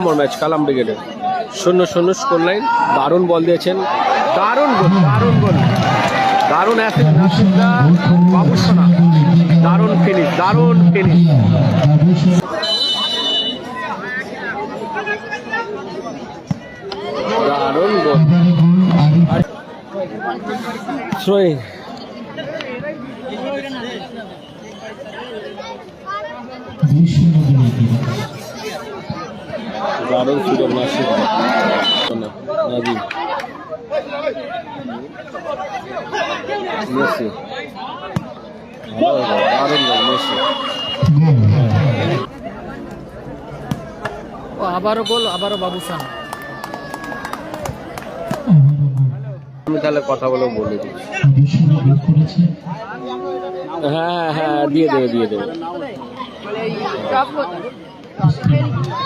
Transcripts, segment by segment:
নম্বর match কালাম ব্রিগেডের। শূন্য শূন্য স্কোর লাইন দারুণ বল দিয়েছেন। দারুণ গোল দারুণ গোল। দারুণ বাবুসোনা। দারুণ ফিনিশ দারুণ ফিনিশ দারুণ গোল। থ্রোয়িং দারুণ সুযোগ নাসিদ নাজিম মেসি। দারুণ গোল মেসি। ও আবারও গোল আবারও বাবুসান। আমি তাহলে কথা বলে বলে দিচ্ছি। হ্যাঁ হ্যাঁ দিয়ে দেবে দিয়ে দেবে।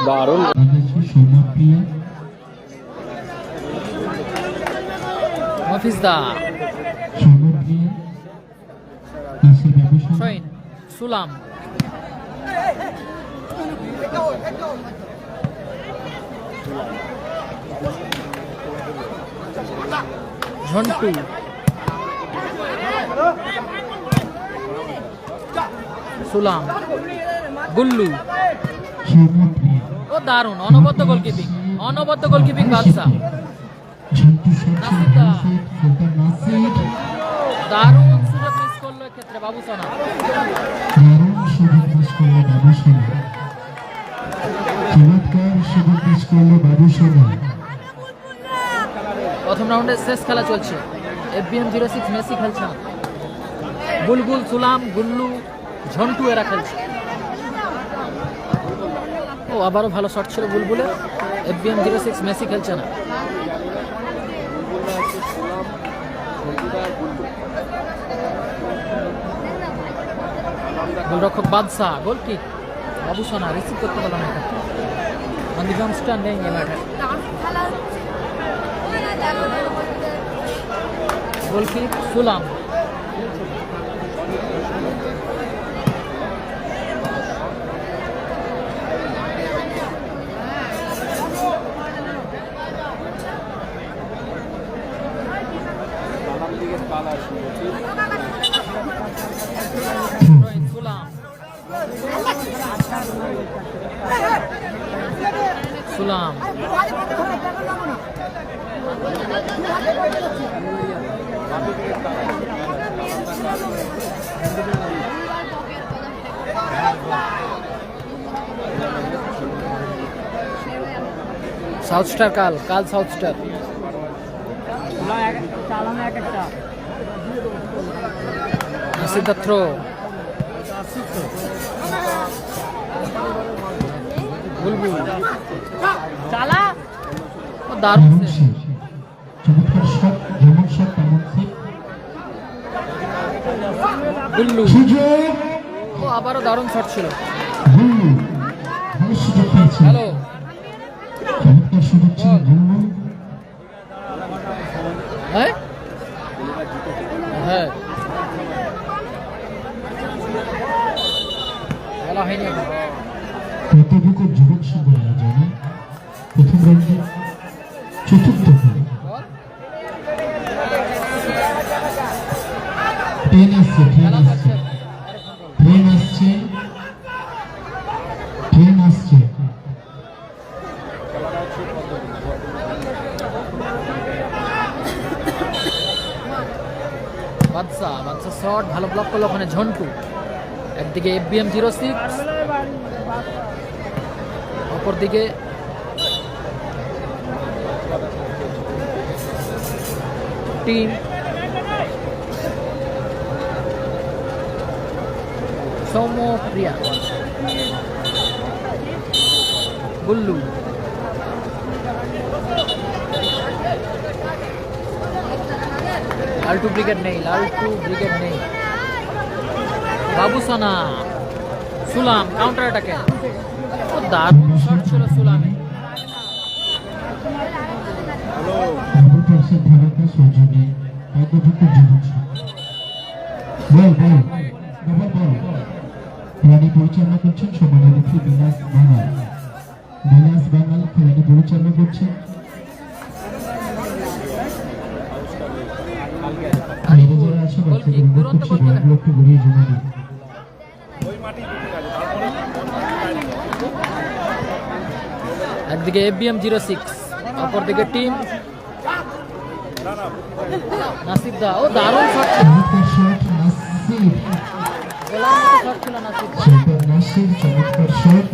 দারুণ। মফিজদা। শৈন সুলাম। ঝন্টু। সুলাম। গুল্লু। ও দারুণ, অনবদ্য গোলকিপিং অনবদ্য গোলকিপিং বাদশা। দারুণ সুযোগ মিস করল এক্ষেত্রে বাবুসানা প্রথম রাউন্ডের শেষ খেলা চলছে। এফবিএম জিরো সিক্স মেসি খেলছে বুলবুল, সুলাম, গুল্লু, ঝন্টু এরা খেলছে। ও আবারও ভালো শট ছিল বুলবুলে। এফবিএম জিরো সিক্স মেসি খেলছে না। গোলরক্ষক বাদশাহ গোল কিক বাবু রিসিভ করতে পারলাম না মন্দিরামসটা নেই এ মাঠে। গোল কিক সুলাম। সাউথ স্টার কাল কাল সাউথ স্টার সিদ্ধার্থ বুলবুল চালা ও দারুণ ও আবারও দারুণ শট ছিল। হ্যালো আসছে। বাদশা বাদশা শট ভালো ব্লক করল ওখানে ঝন্টু। একদিকে এফবিএম জিরো সিক্স অপরদিকে টিম সৌম্যপ্রিয়া গুল্লু লালটু ব্রিগেড নেই লালটু ব্রিগেড নেই। বাবুসানা, সুলাম কাউন্টার অ্যাটাকে ও দারুণ শট ছিল সুলামে পরিচালনা করছেন সমানালিপি বিনাশ পরিচালনা করছেন। বাইরে যারা আছে বাচ্চাদের অনুরোধ করছি ব্যাগগুলো একটু ঘুরিয়ে জমা দিন একদিকে এফবিএম জিরো সিক্স অপরদিকে টিম। নাসির দা ও দারুণ শট ছিল। নাসির। চমৎকার শট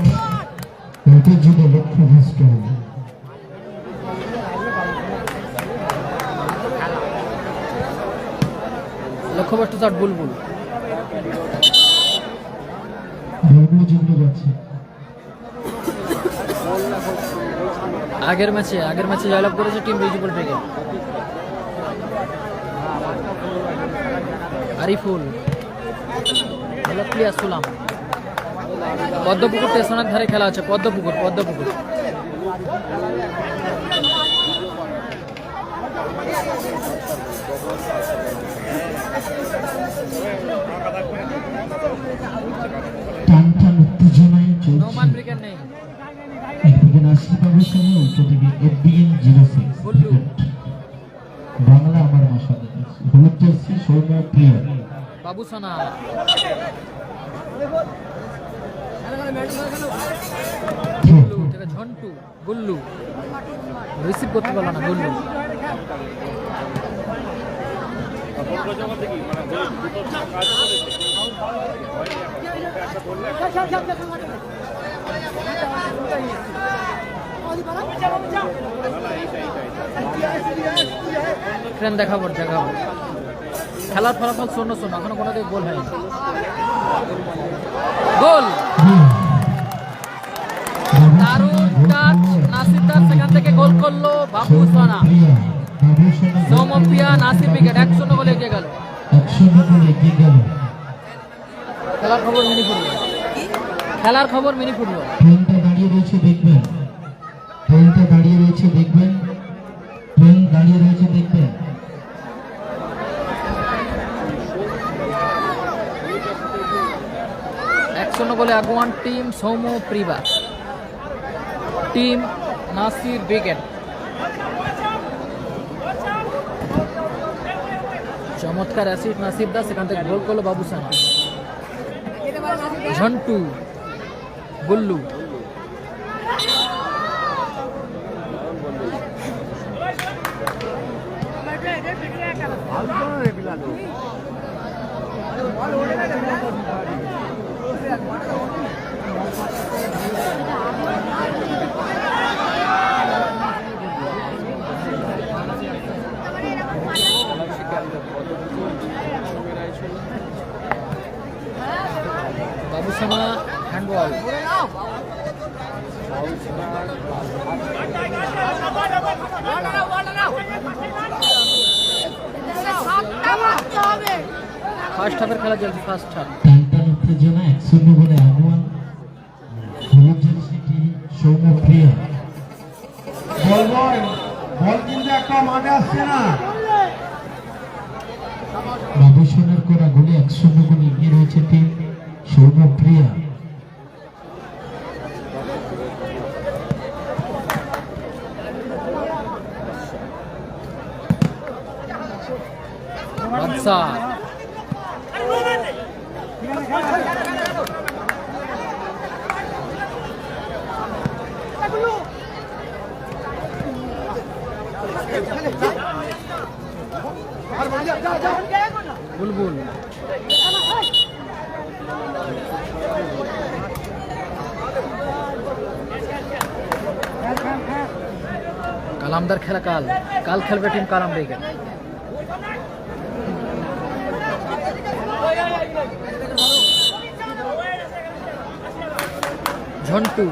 লক্ষ্য ভ্রষ্ট লক্ষ্যভ্রষ্ট শট বুলবুল আগের ম্যাচে আগের ম্যাচে জয়লাভ করেছে টিম রিজিবল থেকে। আরিফুল। সুলাম। পদ্মপুকুর স্টেশনের ধারে খেলা আছে পদ্মপুকুর পদ্মপুকুর। টান টান উত্তেজনায় চলছে একদিকে নাসির বাবুর সঙ্গে উল্টো এফবিএন জিরো সিক্স বাংলা আমার ভাষা হলুদ জার্সি সৌম্য প্রিয়। বাবু সোনা। ঝন্টু। গুল্লু রিসিভ করতে পারল না গুল্লু ট্রেন দেখাবো দেখাবো। খেলার ফলাফল শূন্য শূন্য। এখনও কোনো দিকে গোল হয়নি। গোল! দারুণ টাচ নাসিরদার সেখান থেকে গোল করল বাবু সোনা। সৌমপ্রিয়া নাসির উইকেট এক শূন্য গোলে এগিয়ে গেল। খেলার খবর মিনি ফুটবল খেলার খবর মিনি ফুটবল ট্রেনটা দাঁড়িয়ে রয়েছে দেখবেন। ট্রেনটা দাঁড়িয়ে রয়েছে দেখবেন। ট্রেন দাঁড়িয়ে রয়েছে দেখবেন। এক শূন্য গোলে আগুয়ান team Soumyapriya team Nasir উইকেট চমৎকার অ্যাসিড নাসিব দাস এখান থেকে গোল করল বাবু সানা। ঝন্টু গুল্লু বাবু সানা হ্যান্ডবল হাফের খেলা চলছে ফার্স্ট হাফ টান টান উত্তেজনা এক শূন্য গোলে আগুয়ান হলুদ জার্সি সৌম্য প্রিয়া বল বল। বল কিন্তু একটা মানে আসছে না। বাবু সোনার করা গোলে এক শূন্য গোলে এগিয়ে রয়েছে টিম সৌম্য প্রিয়া বুলবুল কালামদার খেলা কাল। কাল খেলবে টিম কালাম রেগে ঝন্টু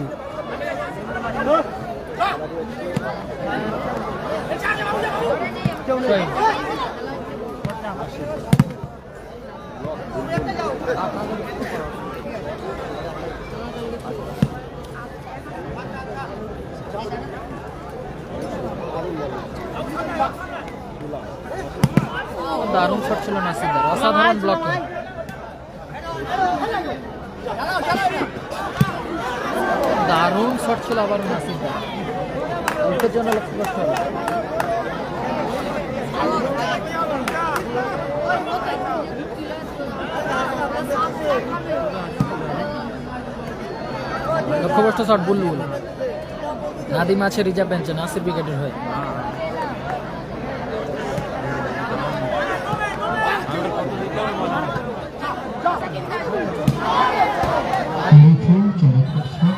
সোহেল। দারুণ শট ছিল নাসিরদার অসাধারণ ব্লকিং দারুণ শট ছিল আবার নাসির দা উল্টের জন্য লক্ষ্য করতে হবে। লক্ষ্যভ্রষ্ট শট বুলবুল নাদিম আছে রিজার্ভ বেঞ্চে নাসির উইকেটের হয়ে চমৎকার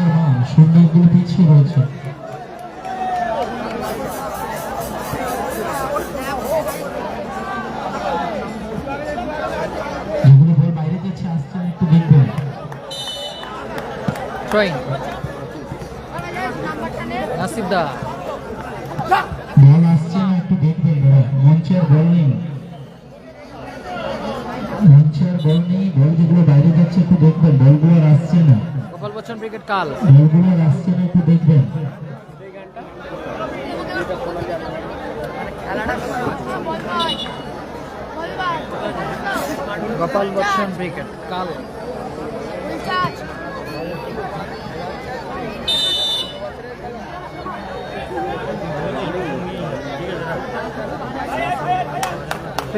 থ্রোয়িং নাসির দা বল আসছে না একটু দেখবেন দাদা মঞ্চে আর বল নেই। মঞ্চে বল নেই। বল যেগুলো বাইরে যাচ্ছে একটু দেখবেন। বলগুলো আসছে না। গোপাল বচ্চন ক্রিকেট কাল। বলগুলো আসছে না একটু দেখবেন। গোপাল বচ্চন ক্রিকেট কাল।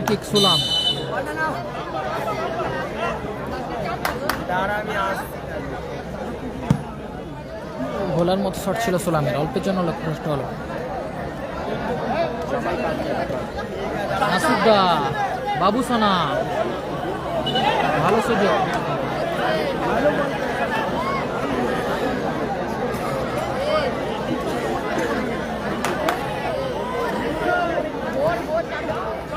কিক সুলাম ভোলার মতো শট ছিল সুলামের, অল্পের জন্য লক্ষ্যভ্রষ্ট হলো। নাসিদ্দা বাবু সোনা। ভালো সুযোগ বল দিয়ে দিচ্ছি দিয়ে দিচ্ছি ওই তো কামাই না লাগে ফাউল ও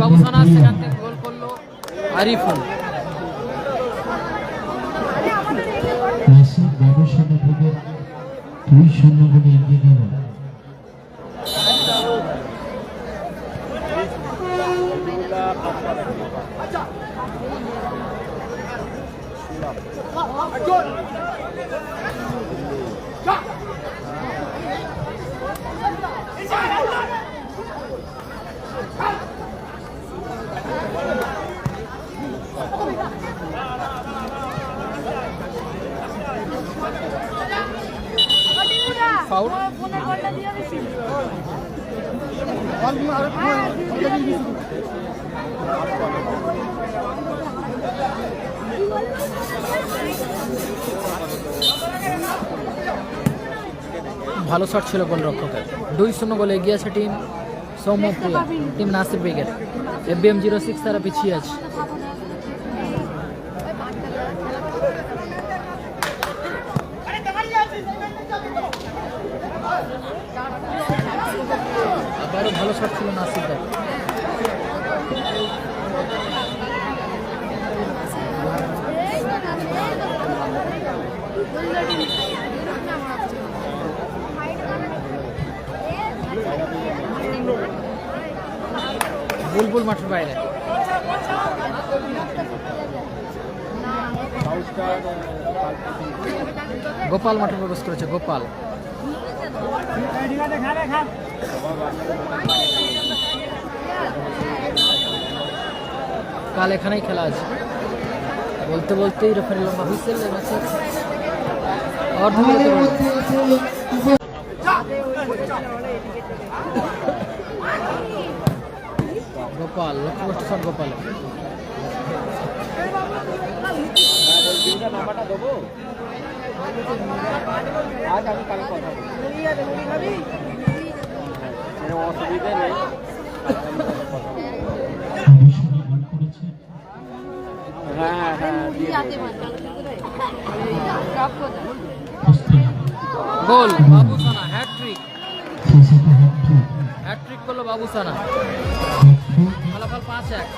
বাবুসানা সেখান থেকে গোল করল আরিফুল ভালো শট ছিল গোলরক্ষকের দুই শূন্য গোলে এগিয়ে আছে team Soumyapriya team Nasir brigade. FBM zero six তারা পিছিয়ে আছে। আবারও ভালো শট ছিল নাসির দা বুলবুল মাঠের বাইরে। গোপাল মাঠে প্রবেশ করেছে গোপাল। কাল এখানেই খেলা আছে। বলতে বলতেই রেফারি লম্বা হুইসেল পর্যন্ত। গোপাল লক্ষ্যবস্তু শট গোপাল। অবশ্যই গোল করেছে যাতে মাত্র ড্রপ করে কুস্তি গোল বাবুসানা হ্যাট্রিক হ্যাট্রিক করল বাবুসানা। হ্যাট্রিক ফলাফল পাঁচ এক।